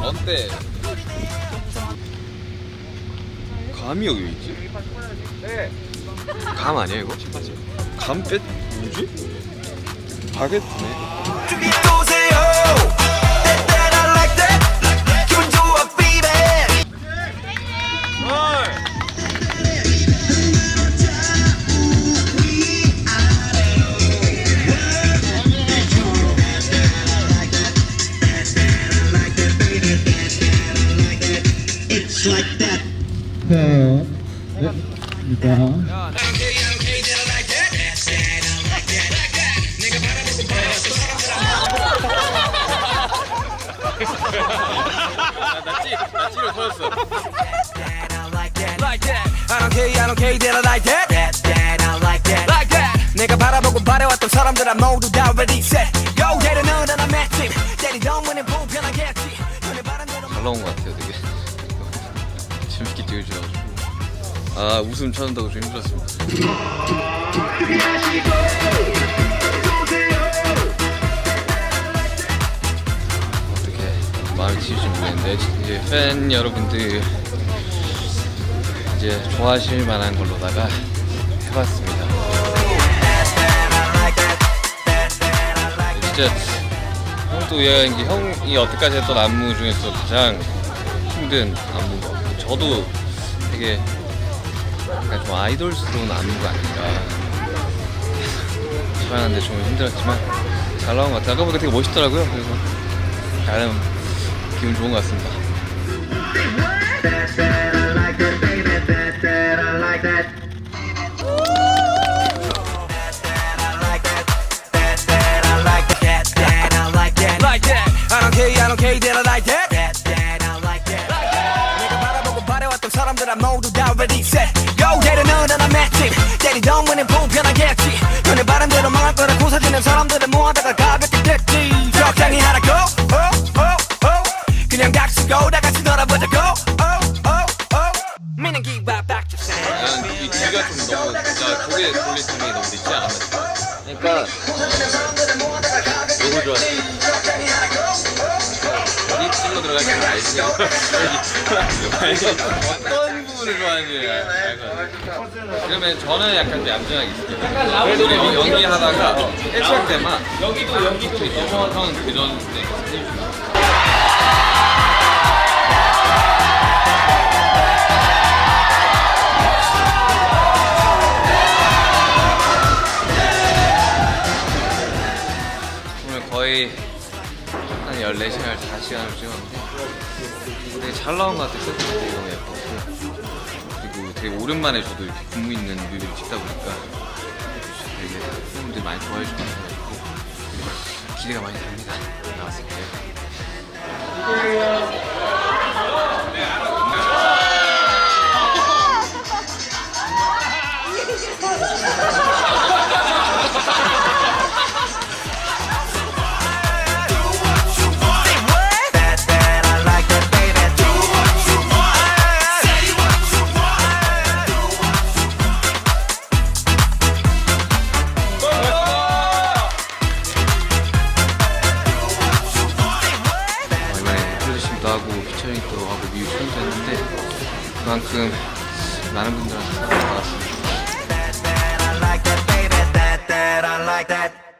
어때? 감이 여기 있지? 감 아니야 이거? 감 뺐? 뭐지? 바게트네 네. 네. 입니다. 나 찌를 터졌어 I don't care I don't care that I like that that that I like that like that 내가 바라보고 바래왔던 사람들아 모두 다 ready set Go it 너는 나 matching 때리던 문은 불편하겠지 눈에 바람대로 잘 나온 것 같아요 되게 찍어주셔가지고. 아 웃음 찾는다고 좀 힘들었습니다. 어떻게 마음이 치실지 모르겠는데 이제 팬 여러분들 이제 좋아하실 만한 걸로다가 해봤습니다. 진짜 형도 이해한 게 형이 여태까지 했던 안무 중에서 가장 힘든 안무인 것 같고 저도 되게 약간 좀 아이돌스러운 안무가 아닌가. 촬영하는데 좀 힘들었지만 잘 나온 것 같아요. 아까 보니까 되게 멋있더라고요. 그래서 나름 기분 좋은 것 같습니다 모두 다 ready set. Go get it, 너는 나 matching. 때리던 문은 불편하겠지. 눈에 바람대로 망할 거라 고사지는 사람들은 모아다가 가볍게 됐지. 적당히 하라고, oh, oh, oh. 그냥 닥치고 다 같이 놀아보자고, oh, oh, oh. 미는 기와 back to sound. 나는 이 귀가 좀 너무 고개 돌릴 틈이 너무 늦지 않았나 그러니까 너무 좋았어 알지 어떤 부분을 좋아하는지. 알거 그러면 저는 약간 좀 얌전하게 있을게요 그래도 우리 연기하다가 해칠 때만 여기도 여기도 형은 그전 오늘 거의 한 14시간, 5시간을 찍었는데 되게 잘 나온 것 같아요. 되게 너무 그리고 되게 오랜만에 저도 이렇게 군무 있는 뮤비를 찍다 보니까 되게 팬분들이 많이 좋아해 주셔서 기대가 많이 됩니다. 나왔을 때. 피처링도 하고 뮤지션도 했는데 그만큼 많은 분들한테 사랑을 받았습니다.